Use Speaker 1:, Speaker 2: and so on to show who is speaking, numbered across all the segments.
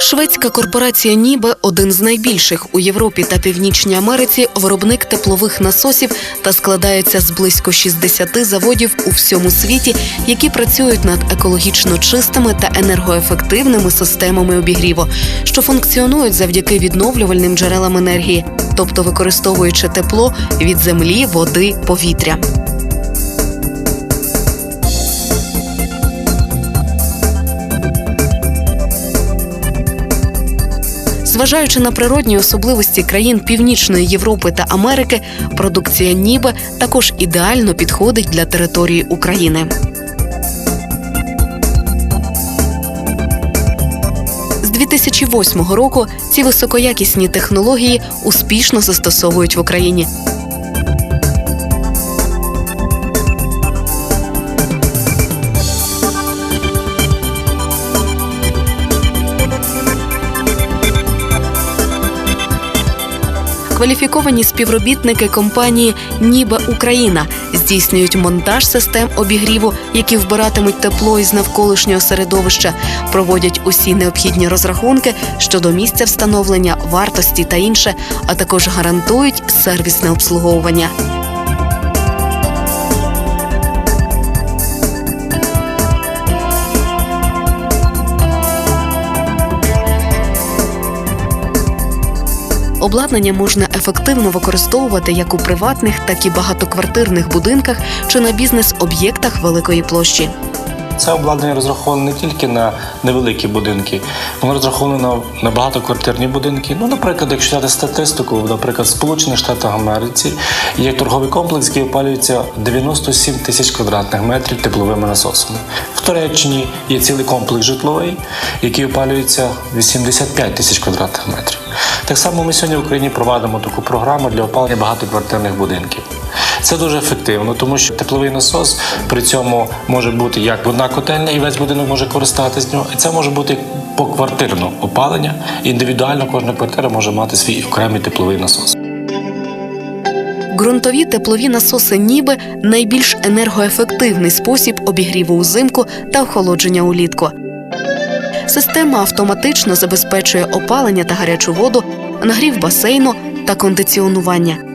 Speaker 1: Шведська корпорація Нібе один з найбільших у Європі та Північній Америці виробник теплових насосів та складається з близько 60 заводів у всьому світі, які працюють над екологічно чистими та енергоефективними системами обігріву, що функціонують завдяки відновлювальним джерелам енергії, тобто використовуючи тепло від землі, води, повітря. Зважаючи на природні особливості країн Північної Європи та Америки, продукція ніби також ідеально підходить для території України. З 2008 року ці високоякісні технології успішно застосовують в Україні. Кваліфіковані співробітники компанії Ніба Україна здійснюють монтаж систем обігріву, які вбиратимуть тепло із навколишнього середовища, проводять усі необхідні розрахунки щодо місця встановлення, вартості та інше, а також гарантують сервісне обслуговування. Обладнання можна ефективно використовувати як у приватних, так і багатоквартирних будинках чи на бізнес-об'єктах великої площі.
Speaker 2: Це обладнання розраховане не тільки на невеликі будинки, воно розраховане на, багатоквартирні будинки. Ну, наприклад, якщо взяти статистику, наприклад, в Сполучених Штатах Америці є торговий комплекс, який опалюється 97 тисяч квадратних метрів тепловими насосами. В Туреччині є цілий комплекс житловий, який опалюється 85 тисяч квадратних метрів. Так само ми сьогодні в Україні провадимо таку програму для опалення багатоквартирних будинків. Це дуже ефективно, тому що тепловий насос при цьому може бути як одна котельня, і весь будинок може користатися нього. І це може бути поквартирне опалення. Індивідуально кожна квартира може мати свій окремий тепловий насос.
Speaker 1: Ґрунтові теплові насоси ніби найбільш енергоефективний спосіб обігріву узимку та охолодження улітку. Система автоматично забезпечує опалення та гарячу воду, нагрів басейну та кондиціонування.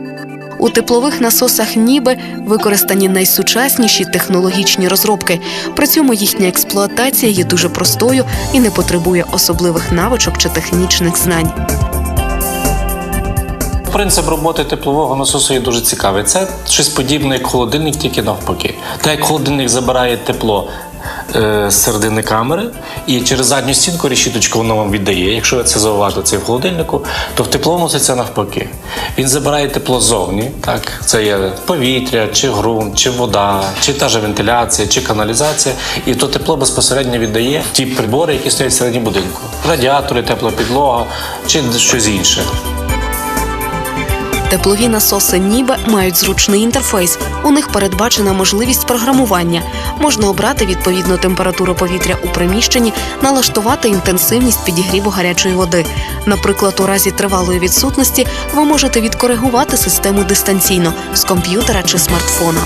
Speaker 1: У теплових насосах ніби використані найсучасніші технологічні розробки. При цьому їхня експлуатація є дуже простою і не потребує особливих навичок чи технічних знань.
Speaker 2: Принцип роботи теплового насосу є дуже цікавий. Це щось подібне, як холодильник, тільки навпаки. Так як холодильник забирає тепло з середини камери, і через задню стінку решіточку воно вам віддає. Якщо ви це зауважили, це в холодильнику, то в тепловому це навпаки. Він забирає тепло ззовні, так це є повітря, чи ґрунт, чи вода, чи та ж вентиляція, чи каналізація, і то тепло безпосередньо віддає ті прибори, які стоять всередині будинку. Радіатори, тепла підлога чи щось інше.
Speaker 1: Теплові насоси Ніба мають зручний інтерфейс. У них передбачена можливість програмування. Можна обрати відповідну температуру повітря у приміщенні, налаштувати інтенсивність підігріву гарячої води. Наприклад, у разі тривалої відсутності ви можете відкоригувати систему дистанційно з комп'ютера чи смартфона.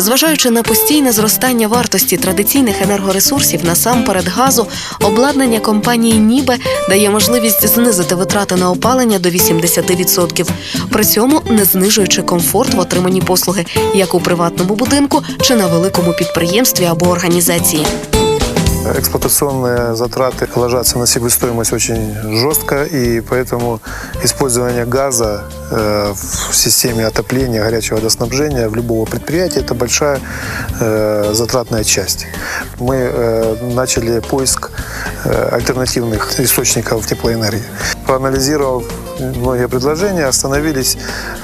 Speaker 1: Зважаючи на постійне зростання вартості традиційних енергоресурсів насамперед газу, обладнання компанії Нібе дає можливість знизити витрати на опалення до 80%, при цьому не знижуючи комфорт в отриманні послуги як у приватному будинку чи на великому підприємстві або організації
Speaker 3: Эксплуатационные затраты ложатся на себестоимость очень жестко, и поэтому использование газа э, в системе отопления, горячего водоснабжения в любого предприятия – это большая э, затратная часть. Мы э, начали поиск э, альтернативных источников теплоэнергии. Проанализировав многие предложения, остановились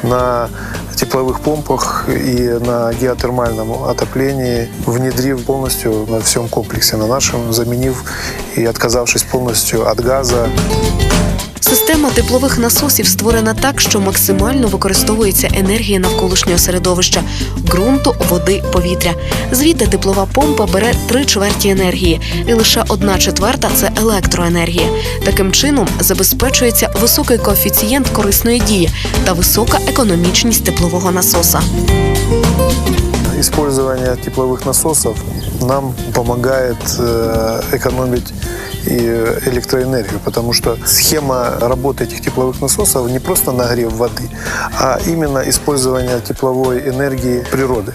Speaker 3: на тепловых помпах и на геотермальном отоплении, внедрив полностью на всем комплексе, на нашем, заменив и отказавшись полностью от газа.
Speaker 1: Система теплових насосів створена так, що максимально використовується енергія навколишнього середовища ґрунту, води, повітря. Звідти теплова помпа бере три чверті енергії, і лише одна четверта це електроенергія. Таким чином забезпечується високий коефіцієнт корисної дії та висока економічність теплового насоса.
Speaker 3: использование тепловых насосов нам помогает э, экономить и электроэнергию, потому что схема работы этих тепловых насосов не просто нагрев воды, а именно использование тепловой энергии природы.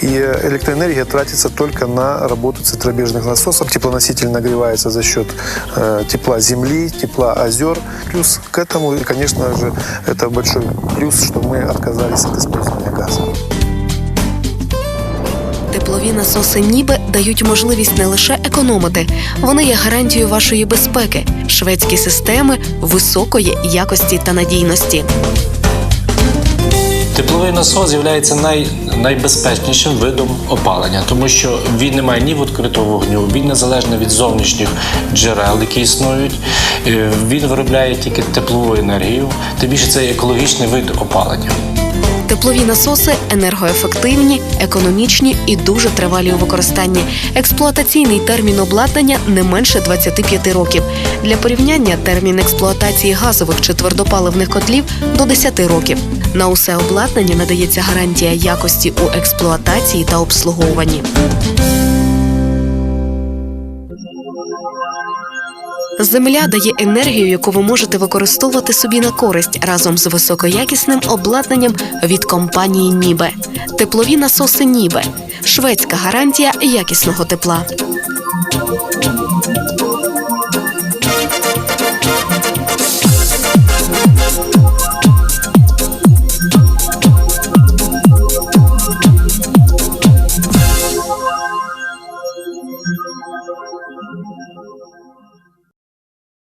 Speaker 3: И электроэнергия тратится только на работу центробежных насосов. Теплоноситель нагревается за счет э, тепла земли, тепла озер. Плюс к этому, конечно же, это большой плюс, что мы отказались от использования газа.
Speaker 1: Теплові насоси ніби дають можливість не лише економити, вони є гарантією вашої безпеки, шведські системи високої якості та надійності.
Speaker 2: Тепловий насос є най, найбезпечнішим видом опалення, тому що він не має ні відкритого вогню, він незалежний від зовнішніх джерел, які існують. Е, Він виробляє тільки теплову енергію. Тим більше це екологічний вид опалення.
Speaker 1: Теплові насоси енергоефективні, економічні і дуже тривалі у використанні. Експлуатаційний термін обладнання не менше 25 років. Для порівняння термін експлуатації газових чи твердопаливних котлів до 10 років. На усе обладнання надається гарантія якості у експлуатації та обслуговуванні. Земля дає енергію, яку ви можете використовувати собі на користь разом з високоякісним обладнанням від компанії Нібе. Теплові насоси Нібе. Шведська гарантія якісного тепла.